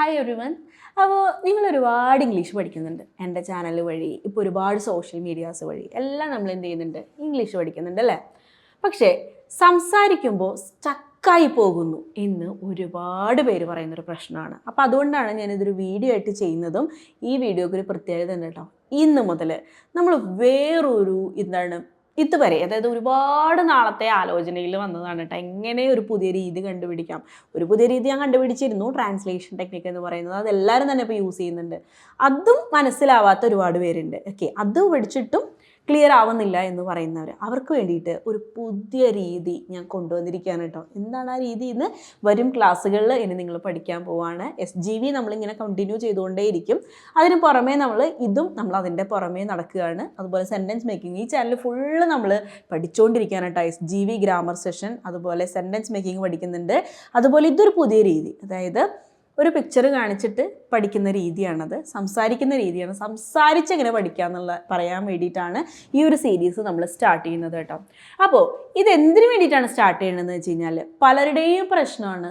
Hi every one അപ്പോൾ നിങ്ങൾ ഒരുപാട് ഇംഗ്ലീഷ് പഠിക്കുന്നുണ്ട്. എന്റെ ചാനൽ വഴി ഇപ്പോൾ ഒരുപാട് സോഷ്യൽ മീഡിയാസ് വഴി എല്ലാം നമ്മൾ എന്ത് ചെയ്യുന്നുണ്ട്? ഇംഗ്ലീഷ് പഠിക്കുന്നുണ്ട് അല്ലേ? പക്ഷേ സംസാരിക്കുമ്പോൾ സ്റ്റക്കായി പോകുന്നു എന്ന് ഒരുപാട് പേര് പറയുന്നൊരു പ്രശ്നമാണ്. അപ്പോൾ അതുകൊണ്ടാണ് ഞാനിതൊരു വീഡിയോ ആയിട്ട് ചെയ്യുന്നതും ഈ വീഡിയോക്ക് ഒരു പ്രത്യേകത ഉണ്ട് കേട്ടോ ഇന്ന് മുതൽ നമ്മൾ വേറൊരു എന്താണ് ഇതുവരെ അതായത് ഒരുപാട് നാളത്തെ ആലോചനയിൽ വന്നതാണ് കേട്ടോ. എങ്ങനെ ഒരു പുതിയ രീതി കണ്ടുപിടിക്കാം? ഒരു പുതിയ രീതി ഞാൻ കണ്ടുപിടിച്ചിരുന്നു ട്രാൻസ്ലേഷൻ ടെക്നിക്ക് എന്ന് പറയുന്നത്. അതെല്ലാവരും തന്നെ ഇപ്പോൾ യൂസ് ചെയ്യുന്നുണ്ട്. അതും മനസ്സിലാവാത്ത ഒരുപാട് പേരുണ്ട്. ഓക്കെ അത് പഠിച്ചിട്ടും ക്ലിയർ ആവുന്നില്ല എന്ന് പറയുന്നവർ അവർക്ക് വേണ്ടിയിട്ട് ഒരു പുതിയ രീതി ഞാൻ കൊണ്ടുവന്നിരിക്കുകയാണ് കേട്ടോ. എന്താണ് ആ രീതി? എന്ന് വരും ക്ലാസ്സുകളിൽ ഇനി നിങ്ങൾ പഠിക്കാൻ പോവാണ്. എസ് ജി വി നമ്മളിങ്ങനെ കണ്ടിന്യൂ ചെയ്തുകൊണ്ടേയിരിക്കും. അതിന് പുറമേ നമ്മൾ ഇതും നമ്മൾ അതിന്റെ പുറമേ നടക്കുകയാണ്. അതുപോലെ സെന്റൻസ് മേക്കിംഗ് ഈ ചാനൽ ഫുള്ള് നമ്മൾ പഠിച്ചുകൊണ്ടിരിക്കുകയാണ് കേട്ടോ. S G V grammar session അതുപോലെ സെന്റൻസ് മേക്കിംഗ് പഠിക്കുന്നുണ്ട്. അതുപോലെ ഇതൊരു പുതിയ രീതി. അതായത് ഒരു പിക്ചർ കാണിച്ചിട്ട് പഠിക്കുന്ന രീതിയാണത്. സംസാരിക്കുന്ന രീതിയാണ്. സംസാരിച്ചെങ്ങനെ പഠിക്കുക എന്നുള്ള പറയാൻ വേണ്ടിയിട്ടാണ് ഈ ഒരു സീരീസ് നമ്മൾ സ്റ്റാർട്ട് ചെയ്യുന്നത് കേട്ടോ. അപ്പോൾ ഇത് എന്തിനു വേണ്ടിയിട്ടാണ് സ്റ്റാർട്ട് ചെയ്യണമെന്ന് വെച്ച് കഴിഞ്ഞാൽ പലരുടെയും പ്രശ്നമാണ്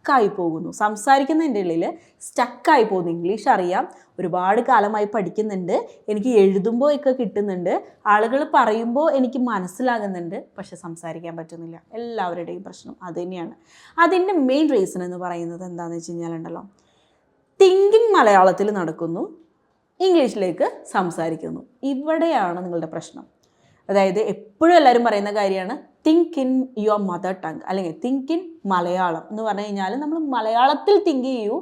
സ്റ്റക്കായി പോകുന്നു. സംസാരിക്കുന്നതിന്റെ ഉള്ളിൽ സ്റ്റക്കായി പോകുന്നു. ഇംഗ്ലീഷ് അറിയാം. ഒരുപാട് കാലമായി പഠിക്കുന്നുണ്ട്. എനിക്ക് എഴുതുമ്പോൾ ഒക്കെ കിട്ടുന്നുണ്ട്. ആളുകൾ പറയുമ്പോൾ എനിക്ക് മനസ്സിലാകുന്നുണ്ട്. പക്ഷെ സംസാരിക്കാൻ പറ്റുന്നില്ല. എല്ലാവരുടെയും പ്രശ്നം അത് തന്നെയാണ്. അതിന്റെ മെയിൻ റീസൺ എന്ന് പറയുന്നത് എന്താണെന്ന് വെച്ച് കഴിഞ്ഞാലുണ്ടല്ലോ തിങ്കിങ് മലയാളത്തിൽ നടക്കുന്നു. ഇംഗ്ലീഷിലേക്ക് സംസാരിക്കുന്നു. ഇവിടെയാണ് നിങ്ങളുടെ പ്രശ്നം. അതായത് എപ്പോഴും എല്ലാവരും പറയുന്ന കാര്യമാണ് think in your mother tongue അല്ലെങ്കിൽ തിങ്ക് ഇൻ മലയാളം. എന്ന് പറഞ്ഞു കഴിഞ്ഞാൽ നമ്മൾ മലയാളത്തിൽ തിങ്ക് ചെയ്യൂ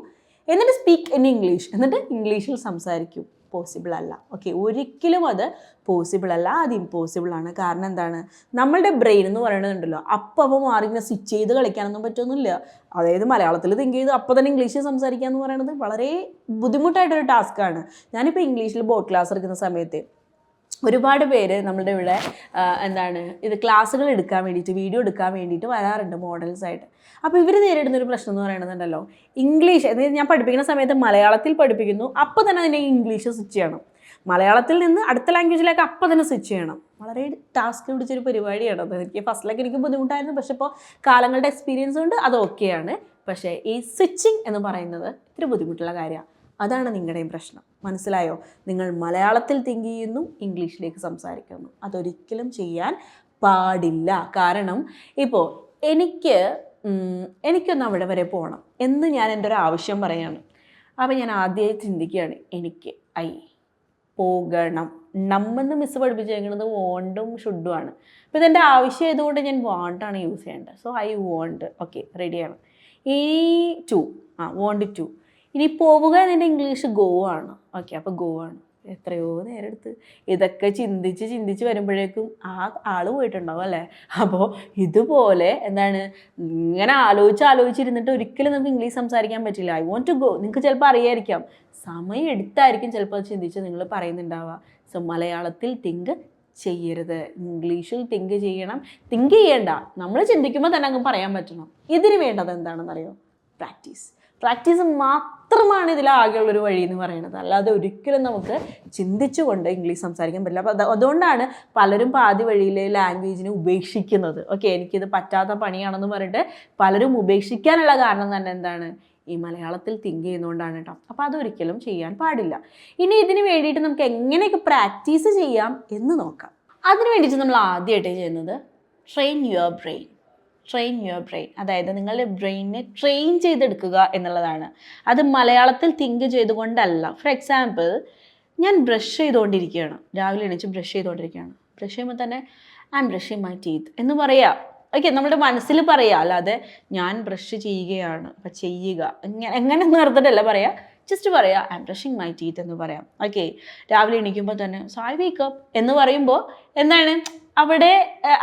എന്നിട്ട് സ്പീക്ക് ഇൻ ഇംഗ്ലീഷ് എന്നിട്ട് ഇംഗ്ലീഷിൽ സംസാരിക്കൂ. പോസിബിൾ അല്ല. ഓക്കെ ഒരിക്കലും അത് പോസിബിൾ അല്ല. അത് ഇമ്പോസിബിൾ ആണ്. കാരണം എന്താണ്? നമ്മളുടെ ബ്രെയിൻ എന്ന് പറയുന്നുണ്ടല്ലോ അപ്പം അപ്പം മാറി ഇങ്ങനെ സ്വിച്ച് ചെയ്ത് കളിക്കാനൊന്നും പറ്റൊന്നുമില്ല അതായത് മലയാളത്തിൽ തിങ്ക് ചെയ്ത് അപ്പോൾ തന്നെ ഇംഗ്ലീഷിൽ സംസാരിക്കുക എന്ന് പറയുന്നത് വളരെ ബുദ്ധിമുട്ടായിട്ടൊരു ടാസ്ക്കാണ് ഞാനിപ്പോൾ ഇംഗ്ലീഷിൽ ബോട്ട് ക്ലാസ് എടുക്കുന്ന സമയത്ത് ഒരുപാട് പേര് നമ്മളുടെ ഇവിടെ എന്താണ് ഇത് ക്ലാസ്സുകൾ എടുക്കാൻ വേണ്ടിയിട്ട് വീഡിയോ എടുക്കാൻ വേണ്ടിയിട്ട് വരാറുണ്ട് മോഡൽസ് ആയിട്ട്. അപ്പോൾ ഇവർ നേരിടുന്ന ഒരു പ്രശ്നം എന്ന് പറയുന്നുണ്ടല്ലോ ഇംഗ്ലീഷ് ഞാൻ പഠിപ്പിക്കുന്ന സമയത്ത് മലയാളത്തിൽ പഠിപ്പിക്കുന്നു അപ്പോൾ തന്നെ അതിനെ ഇംഗ്ലീഷ് സ്വിച്ച് ചെയ്യണം. മലയാളത്തിൽ നിന്ന് അടുത്ത ലാംഗ്വേജിലേക്ക് അപ്പോൾ തന്നെ സ്വിച്ച് ചെയ്യണം. വളരെ ടാസ്ക് പിടിച്ചൊരു പരിപാടിയാണ് അത്. എനിക്ക് ഫസ്റ്റിലൊക്കെ എനിക്ക് ബുദ്ധിമുട്ടായിരുന്നു പക്ഷേ ഇപ്പോൾ കാലങ്ങളുടെ എക്സ്പീരിയൻസ് കൊണ്ട് അത് ഓക്കെയാണ് പക്ഷേ ഈ സ്വിച്ചിങ് എന്ന് പറയുന്നത് ഇത്തിരി ബുദ്ധിമുട്ടുള്ള കാര്യമാണ്. അതാണ് നിങ്ങളുടെയും പ്രശ്നം. മനസ്സിലായോ? നിങ്ങൾ മലയാളത്തിൽ തിങ്ക് ചെയ്യുന്നു ഇംഗ്ലീഷിലേക്ക് സംസാരിക്കുന്നു. അതൊരിക്കലും ചെയ്യാൻ പാടില്ല. കാരണം ഇപ്പോൾ എനിക്ക് എനിക്കൊന്ന് അവിടെ വരെ പോകണം എന്ന് ഞാൻ എന്റെ ഒരു ആവശ്യം പറയാണ്. അപ്പോൾ ഞാൻ ആദ്യമായി ചിന്തിക്കുകയാണ് എനിക്ക് ഐ പോകണം. നമ്മെന്ന് മിസ് പഠിപ്പിച്ചേക്കുന്നത് വോണ്ടും ഷുഡുമാണ് അപ്പോൾ ഇതെന്റെ ആവശ്യം ആയതുകൊണ്ട് ഞാൻ വാണ്ടാണ് യൂസ് ചെയ്യേണ്ടത്. സോ ഐ വോണ്ട് ഓക്കെ റെഡിയാണ് ഈ ടു ആ വോണ്ട് ടു ഇനി പോവുക എന്നതിന്റെ ഇംഗ്ലീഷ് ഗോ ആണ്? ഓക്കെ അപ്പോൾ ഗോ ആണ്. എത്രയോ നേരം എടുത്ത് ഇതൊക്കെ ചിന്തിച്ച് ചിന്തിച്ച് വരുമ്പോഴേക്കും ആ ആൾ പോയിട്ടുണ്ടാവും അല്ലേ? അപ്പോൾ ഇതുപോലെ എന്താണ് ഇങ്ങനെ ആലോചിച്ച് ആലോചിച്ചിരുന്നിട്ട് ഒരിക്കലും നമുക്ക് ഇംഗ്ലീഷ് സംസാരിക്കാൻ പറ്റില്ല. ഐ വോണ്ട് ടു ഗോ നിങ്ങൾക്ക് ചിലപ്പോൾ അറിയായിരിക്കാം. സമയം എടുത്തായിരിക്കും ചിലപ്പോൾ ചിന്തിച്ച് നിങ്ങൾ പറയുന്നുണ്ടാവുക. സോ മലയാളത്തിൽ തിങ്ക് ചെയ്യരുത്. ഇംഗ്ലീഷിൽ തിങ്ക് ചെയ്യണം. തിങ്ക് ചെയ്യേണ്ട. നമ്മൾ ചിന്തിക്കുമ്പോൾ തന്നെ അങ്ങ് പറയാൻ പറ്റണം. ഇതിന് വേണ്ടത് എന്താണെന്നറിയോ? പ്രാക്ടീസ് പ്രാക്ടീസ് മാത്രമാണ് ഇതിലാകെയുള്ളൊരു വഴി എന്ന് പറയുന്നത്. അല്ലാതെ ഒരിക്കലും നമുക്ക് ചിന്തിച്ചുകൊണ്ട് ഇംഗ്ലീഷ് സംസാരിക്കാൻ പറ്റില്ല. അപ്പോൾ അതുകൊണ്ടാണ് പലരും പാതി വഴിയിൽ ലാംഗ്വേജിനെ ഉപേക്ഷിക്കുന്നത്. ഓക്കെ എനിക്കിത് പറ്റാത്ത പണിയാണെന്ന് പറഞ്ഞിട്ട് പലരും ഉപേക്ഷിക്കാനുള്ള കാരണം തന്നെ എന്താണ്? ഈ മലയാളത്തിൽ തിങ്ക് ചെയ്യുന്നതുകൊണ്ടാണ് കേട്ടോ. അപ്പോൾ അതൊരിക്കലും ചെയ്യാൻ പാടില്ല. ഇനി ഇതിന് വേണ്ടിയിട്ട് നമുക്ക് എങ്ങനെയൊക്കെ പ്രാക്ടീസ് ചെയ്യാം എന്ന് നോക്കാം. അതിന് വേണ്ടിയിട്ട് നമ്മൾ ആദ്യമായിട്ട് ചെയ്യുന്നത്. Train your brain train your brain അതായത് നിങ്ങളുടെ ബ്രെയിനിനെ ട്രെയിൻ ചെയ്തെടുക്കുക എന്നുള്ളതാണ്. അത് മലയാളത്തിൽ തിങ്ക് ചെയ്തുകൊണ്ടല്ല. ഫോർ എക്സാമ്പിൾ ഞാൻ ബ്രഷ് ചെയ്തുകൊണ്ടിരിക്കുകയാണ്. രാവിലെ എണീച്ച് ബ്രഷ് ചെയ്തുകൊണ്ടിരിക്കുകയാണ്. ബ്രഷ് ചെയ്യുമ്പോൾ തന്നെ I M brushing my teeth എന്ന് പറയാ. ഓക്കെ നമ്മുടെ മനസ്സിൽ പറയാം. അല്ലാതെ ഞാൻ ബ്രഷ് ചെയ്യുകയാണ്. അപ്പം ചെയ്യുക. എങ്ങനെ എങ്ങനെ നിർത്തിട്ടല്ല പറയാം. ജസ്റ്റ് പറയാം I M brushing my teeth എന്ന് പറയാം. ഓക്കെ രാവിലെ എണീക്കുമ്പോൾ തന്നെ സോ ഐ വേക്കപ്പ് എന്ന് പറയുമ്പോൾ എന്താണ്? അവിടെ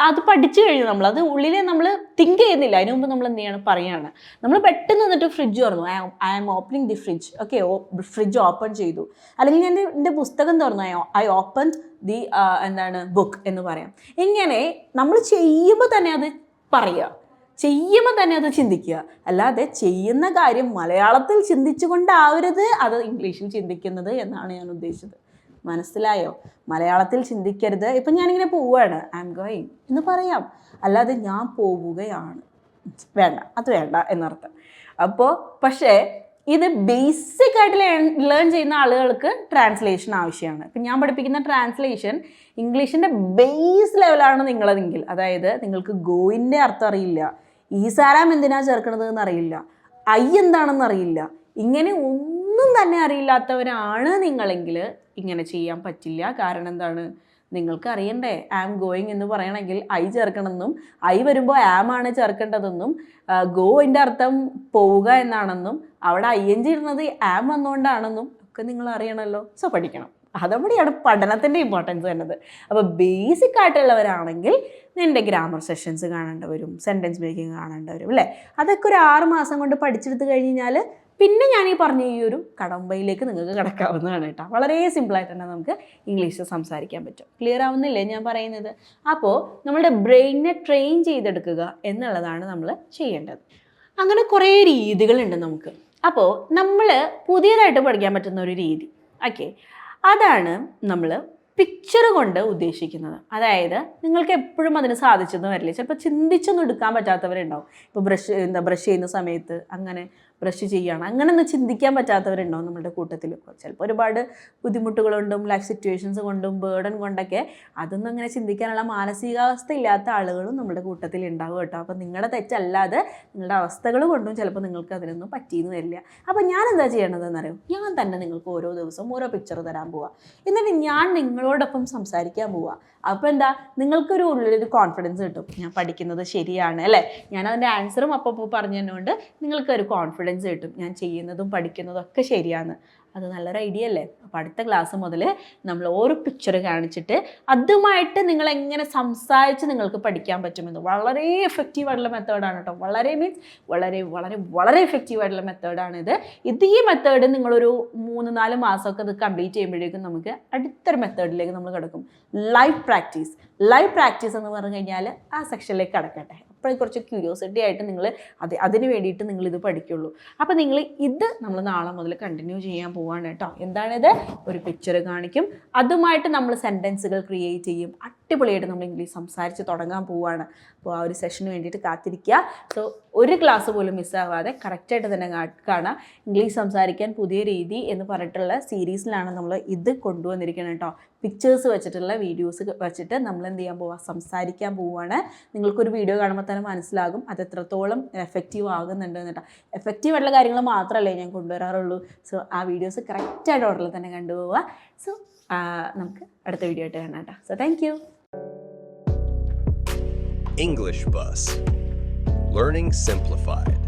അത് പഠിച്ചു കഴിഞ്ഞു നമ്മൾ. അത് ഉള്ളിലെ നമ്മൾ തിങ്ക് ചെയ്യുന്നില്ല. അതിനു മുമ്പ് നമ്മൾ എന്ത് ചെയ്യണം പറയാണ്. നമ്മൾ പെട്ടെന്ന് എന്നിട്ട് ഫ്രിഡ്ജ് തുറന്നു. I I am opening the fridge okay fridge open ചെയ്തു. അല്ലെങ്കിൽ ഞാൻ എന്റെ പുസ്തകം തുറന്നു. ഐ ഐ ഓപ്പൺ ദി എന്താണ് ബുക്ക് എന്ന് പറയാം. ഇങ്ങനെ നമ്മൾ ചെയ്യുമ്പോൾ തന്നെ അത് പറയുക. ചെയ്യുമ്പോൾ തന്നെ അത് ചിന്തിക്കുക. അല്ലാതെ ചെയ്യുന്ന കാര്യം മലയാളത്തിൽ ചിന്തിച്ചുകൊണ്ടാവരുത് അത് ഇംഗ്ലീഷിൽ ചിന്തിക്കുന്നത് എന്നാണ് ഞാൻ ഉദ്ദേശിച്ചത്. മനസ്സിലായോ? മലയാളത്തിൽ ചിന്തിക്കരുത്. ഇപ്പം ഞാനിങ്ങനെ പോവുകയാണ് ഐ എം ഗോയിങ് എന്ന് പറയാം. അല്ലാതെ ഞാൻ പോവുകയാണ്. വേണ്ട അത് വേണ്ട എന്നർത്ഥം. അപ്പോൾ പക്ഷേ ഇത് ബേസിക് ആയിട്ട് ലേൺ ചെയ്യുന്ന ആളുകൾക്ക് ട്രാൻസ്ലേഷൻ ആവശ്യമാണ്. ഇപ്പം ഞാൻ പഠിപ്പിക്കുന്ന ട്രാൻസ്ലേഷൻ ഇംഗ്ലീഷിന്റെ ബേസ് ലെവലാണ് നിങ്ങളതെങ്കിൽ അതായത് നിങ്ങൾക്ക് ഗോയിന്റെ അർത്ഥം അറിയില്ല. ഈസാരാം എന്തിനാ ചേർക്കണത് എന്ന് അറിയില്ല ഐ എന്താണെന്ന് അറിയില്ല. ഇങ്ങനെ ഒന്നും തന്നെ അറിയില്ലാത്തവരാണ് നിങ്ങളെങ്കിൽ ഇങ്ങനെ ചെയ്യാൻ പറ്റില്ല. കാരണം എന്താണ്? നിങ്ങൾക്ക് അറിയണ്ടേ ആം ഗോയിങ് എന്ന് പറയണമെങ്കിൽ ഐ ചേർക്കണമെന്നും ഐ വരുമ്പോൾ ആം ആണ് ചേർക്കേണ്ടതെന്നും ഗോയിന്റെ അർത്ഥം പോവുക എന്നാണെന്നും അവിടെ ഐ എൻ ജി ഇടുന്നത് ആം വന്നുകൊണ്ടാണെന്നും ഒക്കെ നിങ്ങൾ അറിയണമല്ലോ സോ പഠിക്കണം. അതവിടെയാണ് പഠനത്തിന്റെ ഇമ്പോർട്ടൻസ് വരുന്നത്. അപ്പോൾ ബേസിക് ആയിട്ടുള്ളവരാണെങ്കിൽ നിന്റെ ഗ്രാമർ സെഷൻസ് കാണേണ്ടി വരും സെന്റൻസ് മേക്കിംഗ് കാണേണ്ടി വരും അല്ലേ? അതൊക്കെ ഒരു ആറ് മാസം കൊണ്ട് പഠിച്ചെടുത്ത് കഴിഞ്ഞ് കഴിഞ്ഞാൽ പിന്നെ ഞാൻ ഈ പറഞ്ഞ ഈ ഒരു കടമ്പയിലേക്ക് നിങ്ങൾക്ക് കിടക്കാവുന്നതാണ് കേട്ടോ. വളരെ സിമ്പിളായിട്ട് തന്നെ നമുക്ക് ഇംഗ്ലീഷ് സംസാരിക്കാൻ പറ്റും. ക്ലിയർ ആവുന്നില്ലേ ഞാൻ പറയുന്നത്? അപ്പോൾ നമ്മുടെ ബ്രെയിനിനെ ട്രെയിൻ ചെയ്തെടുക്കുക എന്നുള്ളതാണ് നമ്മൾ ചെയ്യേണ്ടത്. അങ്ങനെ കുറേ രീതികളുണ്ട് നമുക്ക്. അപ്പോൾ നമ്മൾ പുതിയതായിട്ട് പഠിക്കാൻ പറ്റുന്ന ഒരു രീതി. ഓക്കെ അതാണ് നമ്മൾ പിക്ചർ കൊണ്ട് ഉദ്ദേശിക്കുന്നത്. അതായത് നിങ്ങൾക്ക് എപ്പോഴും അതിന് സാധിച്ചെന്ന് വരില്ല? ചിലപ്പോൾ ചിന്തിച്ചൊന്നും എടുക്കാൻ പറ്റാത്തവരുണ്ടാവും. ഇപ്പോൾ ബ്രഷ് എന്താ ബ്രഷ് ചെയ്യുന്ന സമയത്ത് അങ്ങനെ ബ്രഷ് അങ്ങനെ ഒന്ന് ചിന്തിക്കാൻ പറ്റാത്തവരുണ്ടാവും നമ്മുടെ കൂട്ടത്തിൽ? ചിലപ്പോൾ ഒരുപാട് ബുദ്ധിമുട്ടുകൾ കൊണ്ടും ലൈഫ് സിറ്റുവേഷൻസ് കൊണ്ടും ബേർഡൻ കൊണ്ടൊക്കെ അതൊന്നും അങ്ങനെ ചിന്തിക്കാനുള്ള മാനസികാവസ്ഥ ഇല്ലാത്ത ആളുകളും നമ്മുടെ കൂട്ടത്തിൽ ഉണ്ടാവും കേട്ടോ. അപ്പോൾ നിങ്ങളുടെ തെറ്റല്ലാതെ നിങ്ങളുടെ അവസ്ഥകൾ കൊണ്ടും ചിലപ്പോൾ നിങ്ങൾക്ക് അതിനൊന്നും പറ്റിയെന്ന് വരില്ല. അപ്പോൾ ഞാൻ എന്താ ചെയ്യണതെന്ന് അറിയാം ഞാൻ തന്നെ നിങ്ങൾക്ക് ഓരോ ദിവസവും ഓരോ പിക്ചർ തരാൻ പോവാം. എന്നിട്ട് ഞാൻ നിങ്ങളോടൊപ്പം സംസാരിക്കാൻ പോവാം. അപ്പോൾ എന്താ? നിങ്ങൾക്കൊരു ഉള്ളിലൊരു കോൺഫിഡൻസ് കിട്ടും. ഞാൻ പഠിക്കുന്നത് ശരിയാണ് അല്ലേ? ഞാൻ അതിന്റെ ആൻസറും അപ്പോൾ പറഞ്ഞു തന്നുകൊണ്ട് നിങ്ങൾക്കൊരു കോൺഫിഡൻസ് കിട്ടും. ഞാൻ ചെയ്യുന്നതും പഠിക്കുന്നതും ഒക്കെ ശരിയാണ്. അത് നല്ലൊരു ഐഡിയ അല്ലേ? അപ്പോൾ അടുത്ത ക്ലാസ് മുതൽ നമ്മൾ ഓരോ പിക്ചർ കാണിച്ചിട്ട് അതുമായിട്ട് നിങ്ങൾ എങ്ങനെ സംസാരിച്ച് നിങ്ങൾക്ക് പഠിക്കാൻ പറ്റുമെന്ന് വളരെ എഫക്റ്റീവ് ആയിട്ടുള്ള മെത്തേഡാണ് കേട്ടോ. വളരെ മീൻസ് വളരെ വളരെ വളരെ എഫക്റ്റീവ് ആയിട്ടുള്ള മെത്തേഡാണിത് ഇത്. ഈ മെത്തേഡ് നിങ്ങളൊരു മൂന്ന് നാല് മാസമൊക്കെ ഇത് കംപ്ലീറ്റ് ചെയ്യുമ്പോഴേക്കും നമുക്ക് അടുത്തൊരു മെത്തേഡിലേക്ക് നമ്മൾ കിടക്കും. ലൈവ് പ്രാക്ടീസ് ലൈവ് പ്രാക്ടീസ് എന്ന് പറഞ്ഞു കഴിഞ്ഞാൽ ആ സെക്ഷനിലേക്ക് കിടക്കട്ടെ. അപ്പോഴേ കുറച്ച് ക്യൂരിയോസിറ്റി ആയിട്ട് നിങ്ങൾ അത് അതിന് വേണ്ടിയിട്ട് നിങ്ങൾ ഇത് പഠിക്കുള്ളൂ. അപ്പോൾ നിങ്ങൾ ഇത് നമ്മൾ നാളെ മുതൽ കണ്ടിന്യൂ ചെയ്യാൻ പോവാണ് കേട്ടോ. എന്താണിത്? ഒരു പിക്ചർ കാണിക്കും. അതുമായിട്ട് നമ്മൾ സെന്റൻസുകൾ ക്രിയേറ്റ് ചെയ്യും. അടിപൊളിയായിട്ട് നമ്മൾ ഇംഗ്ലീഷ് സംസാരിച്ച് തുടങ്ങാൻ പോവുകയാണ് അപ്പോൾ ആ ഒരു സെഷന് വേണ്ടിയിട്ട് കാത്തിരിക്കുക സോ ഒരു ക്ലാസ് പോലും മിസ്സാവാതെ കറക്റ്റായിട്ട് തന്നെ കാണാം. ഇംഗ്ലീഷ് സംസാരിക്കാൻ പുതിയ രീതി എന്ന് പറഞ്ഞിട്ടുള്ള സീരീസിലാണ് നമ്മൾ ഇത് കൊണ്ടുവന്നിരിക്കുന്നത് കേട്ടോ പിക്ചേഴ്സ് വെച്ചിട്ടുള്ള വീഡിയോസ് വെച്ചിട്ട് നമ്മൾ എന്ത് ചെയ്യാൻ പോവാ? സംസാരിക്കാൻ പോവുകയാണ് നിങ്ങൾക്കൊരു വീഡിയോ കാണുമ്പോൾ തന്നെ മനസ്സിലാകും അത് എത്രത്തോളം എഫക്റ്റീവ് ആകുന്നുണ്ട് എന്നിട്ട് എഫക്റ്റീവ് ആയിട്ടുള്ള കാര്യങ്ങൾ മാത്രമല്ലേ ഞാൻ കൊണ്ടുവരാറുള്ളൂ. സോ ആ വീഡിയോസ് കറക്റ്റായിട്ട് ഓർഡറിൽ തന്നെ കണ്ടുപോവുക സോ നമുക്ക് അടുത്ത വീഡിയോ ആയിട്ട് കാണാം കേട്ടോ so thank you English Bus. Learning Simplified.